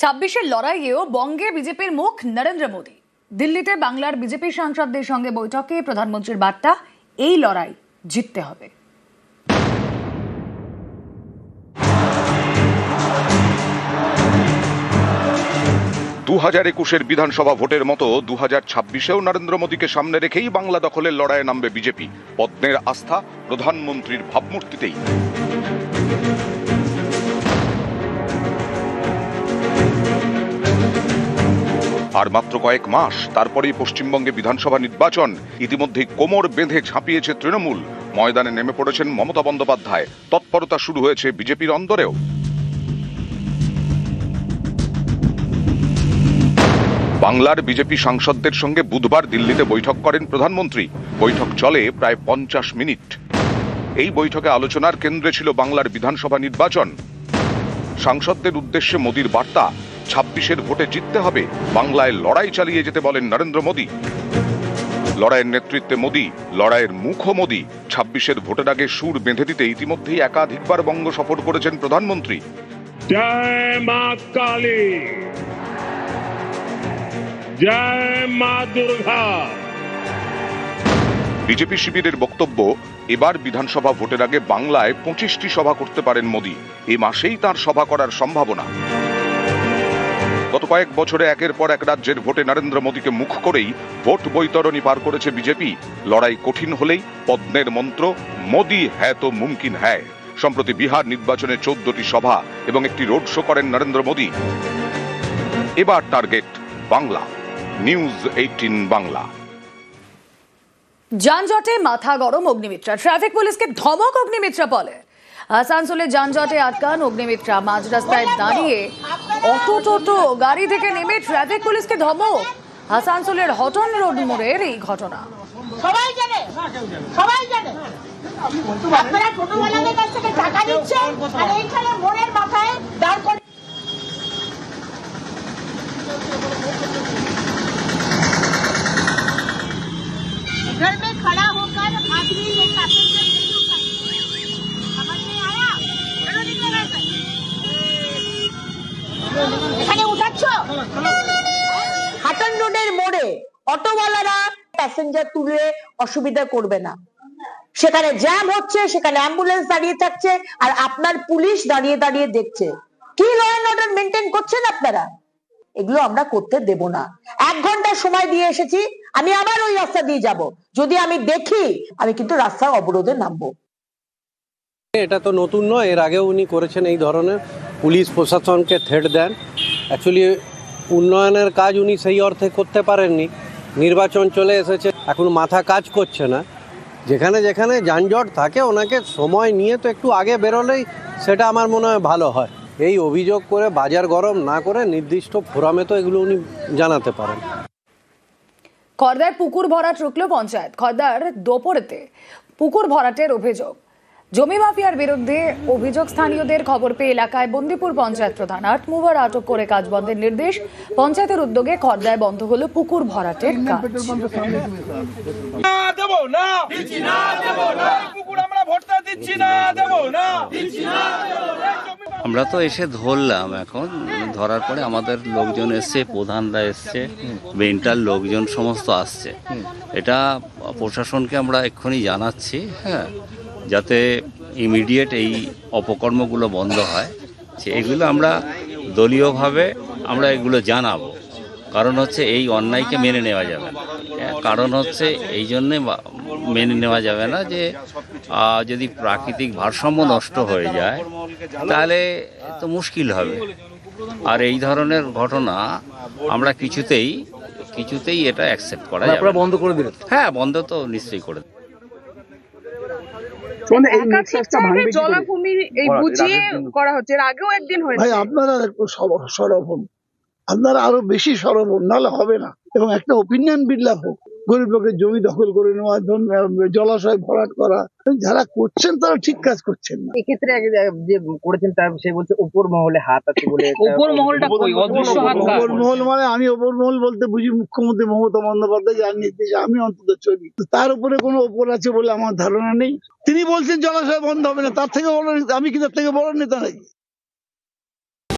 ছাব্বিশের লড়াইয়েও বঙ্গে বিজেপির মুখ নরেন্দ্র মোদী। দিল্লিতে বাংলার বিজেপি সাংসদদের সঙ্গে বৈঠকে প্রধানমন্ত্রীর বার্তা, এই লড়াই জিততে হবে। দু হাজার একুশের বিধানসভা ভোটের মতো দু হাজার ছাব্বিশেও নরেন্দ্র মোদীকে সামনে রেখেই বাংলা দখলের লড়াইয়ে নামবে বিজেপি। পদ্মের আস্থা প্রধানমন্ত্রীর ভাবমূর্তিতেই। আর মাত্র কয়েক মাস তারপরেই পশ্চিমবঙ্গে বিধানসভা নির্বাচন। ইতিমধ্যে কোমর বেঁধে ঝাঁপিয়েছে তৃণমূল। ময়দানে নেমে পড়েছেন মমতা বন্দ্যোপাধ্যায়। তৎপরতা শুরু হয়েছে বিজেপির অন্দরেও। বাংলার বিজেপি সাংসদদের সঙ্গে বুধবার দিল্লিতে বৈঠক করেন প্রধানমন্ত্রী। বৈঠক চলে প্রায় পঞ্চাশ মিনিট। এই বৈঠকে আলোচনার কেন্দ্রে ছিল বাংলার বিধানসভা নির্বাচন। সাংসদদের উদ্দেশ্যে মোদীর বার্তা। ছাব্বিশের ভোটে জিততে হবে। বাংলায় লড়াই চালিয়ে যেতে বলেন নরেন্দ্র মোদী। লড়াইয়ের নেতৃত্বে মোদী লড়াইয়ের মুখ মোদী। ছাব্বিশের ভোটের আগে সুর বেঁধে দিতে ইতিমধ্যেই একাধিকবার বঙ্গ সফর করেছেন প্রধানমন্ত্রী। জয় মা কালী। জয় মা দুর্গা। বিজেপি শিবিরের বক্তব্য এবার বিধানসভা ভোটের আগে বাংলায় পঁচিশটি সভা করতে পারেন মোদী। এ মাসেই তার সভা করার সম্ভাবনা। গত কয়েক বছরে একের পর এক রাজ্যের ভোটে নরেন্দ্র মোদীকে মুখ করেই ভোট বৈতরণী পার করেছে বিজেপি। লড়াই কঠিন হলেই পদ্মের মন্ত্র, মোদী হ্যাঁ তো মুমকিন হ্যায়। সম্প্রতি বিহার নির্বাচনে চোদ্দটি সভা এবং একটি রোড শো করেন নরেন্দ্র মোদী। এবার target, Bangla. News eighteen Bangla. যানজটে মাথা গরম অগ্নিমিত্রা। ট্রাফিক পুলিশকে ধমক অগ্নিমিত্রা বলে। আসানসোলে যানজটে আটকান অগ্নিমিত্রা। মাঝ রাস্তায় দাঁড়িয়ে অটো টোটো গাড়ি থেকে নেমে ট্রাফিক পুলিশকে ধমক। আসানসোলের হটন রোড মোড়ের এই ঘটনা। সবাই জানে সবাই জানে। আপনারা ছোটবেলাদের কাছ থেকে টাকা নিচ্ছেন, আর এইখানে এখানে উঠাচ্ছ? হাটন রোডের মোড়ে অটোওয়ালারা প্যাসেঞ্জার তুলে অসুবিধা করবে না। সেখানে জ্যাম হচ্ছে সেখানে অ্যাম্বুলেন্স দাঁড়িয়ে থাকছে আর আপনার পুলিশ দাঁড়িয়ে দাঁড়িয়ে দেখছে। কি ল অ্যান্ড অর্ডার মেনটেন করছেন আপনারা? এগুলো আমরা করতে দেব না। এক ঘণ্টা সময় দিয়ে এসেছি আমি আবার ওই রাস্তা দিয়ে যাব। যদি আমি দেখি আমি কিন্তু রাস্তার অবরোধে নামবো। এটা তো নতুন নয় এর আগেও উনি করেছেন এই ধরনের। পুলিশ প্রশাসনকে থ্রেট দেন। অ্যাকচুয়ালি উন্নয়নের কাজ উনি সেই অর্থে করতে পারেননি। নির্বাচন চলে এসেছে, এখন মাথা কাজ করছে না। যেখানে যেখানে যানজট থাকে, ওনাকে সময় নিয়ে তো একটু আগে বেরোলেই সেটা আমার মনে হয় ভালো হয়। এই অভিযোগ করে বাজার গরম না করে নির্দিষ্ট ফোরামে তো এগুলো উনি জানাতে পারেন। খর্দার পুকুর ভরাট রুখল পঞ্চায়েত, খর্দার দোপরেতে পুকুর ভরাটের অভিযোগ। জমি মাফিয়ার বিরুদ্ধে অভিযোগ স্থানীয়দের খবর পেয়ে এলাকায় বন্দিপুর পঞ্চায়েত প্রধান আট মুভার আটক করে কাজ বন্ধের নির্দেশ। পঞ্চায়েতের উদ্যোগে খরদায় বন্ধ হলো পুকুর ভরাটের কাজ। না দেবো না। দিচ্ছি না দেবো না। পুকুর আমরা ভোটটা দিচ্ছি না দেবো না। আমরা তো এসে ধরলাম এখন। ধরার পরে আমাদের লোকজন এসছে, প্রধানরা এসছে বেন্টার লোকজন সমস্ত আসছে। এটা প্রশাসনকে আমরা এক্ষুনি জানাচ্ছি হ্যাঁ যাতে ইমিডিয়েট এই অপকর্মগুলো বন্ধ হয়। এগুলো আমরা দলীয়ভাবে আমরা এগুলো জানাব। কারণ হচ্ছে এই অন্যায়কে মেনে নেওয়া যাবে না। হ্যাঁ, কারণ হচ্ছে এই জন্যে মেনে নেওয়া যাবে না যে যদি প্রাকৃতিক ভারসাম্য নষ্ট হয়ে যায় তাহলে তো মুশকিল হবে। আর এই ধরনের ঘটনা আমরা কিছুতেই কিছুতেই এটা অ্যাকসেপ্ট করা যাবে বন্ধ করে দিলেন? হ্যাঁ বন্ধ তো নিশ্চয়ই করে দেব। জলাভূমি এই বুঝিয়ে করা হচ্ছে এর আগেও একদিন ভাই হয়েছে আপনারা একটু সরব হন। আপনারা আরও বেশি সরব নাহলে হবে না। এবং একটা ওপিনিয়ন বিল্ডাপ হোক গরিব লোকের জমি দখল করে নেওয়া জলাশয় ভরাট করা যারা করছেন তারা ঠিক কাজ করছেন না। এক্ষেত্রে যে- যে করেছেন তার সে বলছে উপর মহলে হাত আছে বলে উপর মহলটা কই অদৃশ্য হাত কার? ওপর মহল মানে আমি ওপর মহল বলতে বুঝি মুখ্যমন্ত্রী মমতা বন্দ্যোপাধ্যায় যার নির্দেশে আমি অন্তত চলি। তার উপরে কোনো ওপর আছে বলে আমার ধারণা নেই। তিনি বলছেন জলাশয় বন্ধ হবে না তার থেকে বড় আমি কি তার থেকে বড় নেতা নাকি?